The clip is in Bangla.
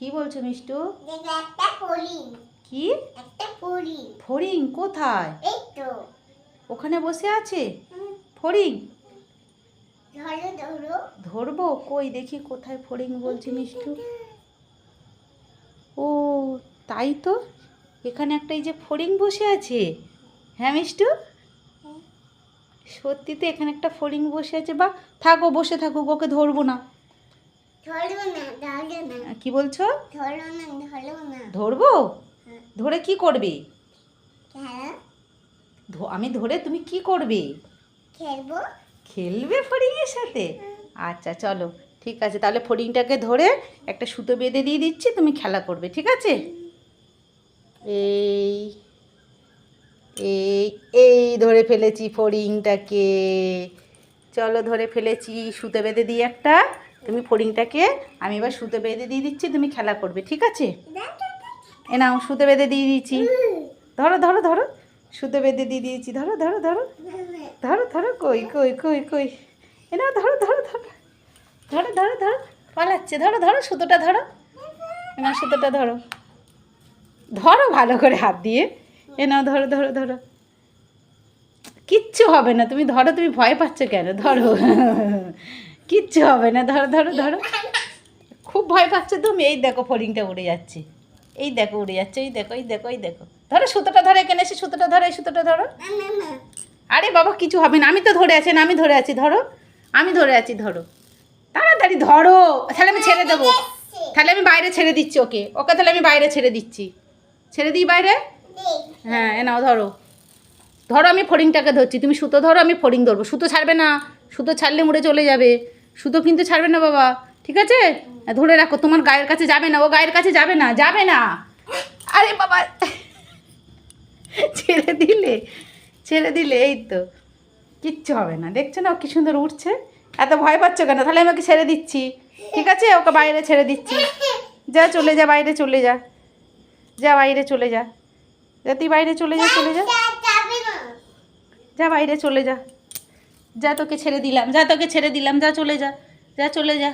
কি বলছো মিষ্টু? একটা ফড়িং। কি? একটা ফড়িং। ফড়িং কোথায়? এই তো। ওখানে বসে আছে? ফড়িং? ধরো ধরো। ধরবো? কই? দেখি কোথায় ফড়িং বলছে মিষ্টু। ও তাই তো? এখানে একটা এই যে ফড়িং বসে আছে। হ্যাঁ মিষ্টু? সত্যি তো এখানে একটা ফড়িং বসে আছে। বা থাকো বসে থাকুক ওকে ধরবো না ধরো না ধরো না। কি বলছো? ধরবো হ্যাঁ। ধরে কি করবে? আমি ধরে তুমি কি করবে? খেলব। খেলবে ফড়িংয়ের সাথে? আচ্ছা চলো ঠিক আছে। তাহলে ফড়িংটাকে ধরে একটা সুতো বেঁধে দিয়ে দিচ্ছি তুমি খেলা করবে ঠিক আছে? এই এই এই ধরে ফেলেছি ফড়িংটাকে। চলো ধরে ফেলেছি সুতো বেঁধে দিই একটা। তুমি ফড়িংটাকে আমি এবার সুতো বেঁধে দিয়ে দিচ্ছি, তুমি খেলা করবে, ঠিক আছে? এ নাও, সুতো বেঁধে দিয়ে দিয়েছি। ধরো ধরো ধরো। সুতো বেঁধে দিয়ে দিয়েছি, ধরো ধরো ধরো। ধরো ধরো, কই কই কই কই। এ নাও, ধরো ধরো ধরো। ধরো ধরো ধরো। পালাচ্ছে, ধরো ধরো, সুতোটা ধরো। নাও সুতোটা ধরো। ধরো ভালো করে হাত দিয়ে। এ নাও, ধরো ধরো ধরো। কিচ্ছু হবে না, তুমি ধরো, তুমি ভয় পাচ্ছ কেন? ধরো। কিচ্ছু হবে না, ধরো ধরো ধরো। খুব ভয় পাচ্ছ তুমি? এই দেখো, ফড়িংটা উড়ে যাচ্ছে। এই দেখো, উড়ে যাচ্ছে, এই দেখো এই দেখো এই দেখো। ধরো, সুতোটা ধরো এখানে এসে, সুতোটা ধরো, এই সুতোটা ধরো। আরে বাবা, কিছু হবে না, আমি তো ধরে আছি আমি ধরে আছি, ধরো। আমি ধরে আছি, ধরো। তাড়াতাড়ি ধরো। তাহলে আমি ছেড়ে দেবো। তাহলে আমি বাইরে ছেড়ে দিচ্ছি ওকে। ওকে তাহলে আমি বাইরে ছেড়ে দিচ্ছি। ছেড়ে দিই বাইরে? হ্যাঁ এ নাও, ধরো। ধরো, আমি ফড়িংটাকে ধরছি। তুমি সুতো ধরো, আমি ফড়িং ধরবো। সুতো ছাড়বে না। সুতো ছাড়লে মুড়ে চলে যাবে। সুতো কিন্তু ছাড়বে না বাবা ঠিক আছে? ধরে রাখো তোমার গায়ের কাছে যাবে না ও গায়ের কাছে যাবে না যাবে না। আরে বাবা ছেড়ে দিলে ছেড়ে দিলে এই তো। কিচ্ছু হবে না দেখছ না ও কি সুন্দর উঠছে? এত ভয় পাচ্ছ কেন? তাহলে আমি ওকে ছেড়ে দিচ্ছি ঠিক আছে? ওকে বাইরে ছেড়ে দিচ্ছি। যা চলে যা বাইরে চলে যা। যা বাইরে চলে যা। যা তুই বাইরে চলে যা চলে যা। যা বাইরে চলে যা। যা তোকে ছেড়ে দিলাম যা তোকে ছেড়ে দিলাম যা চলে যা যা চলে যা।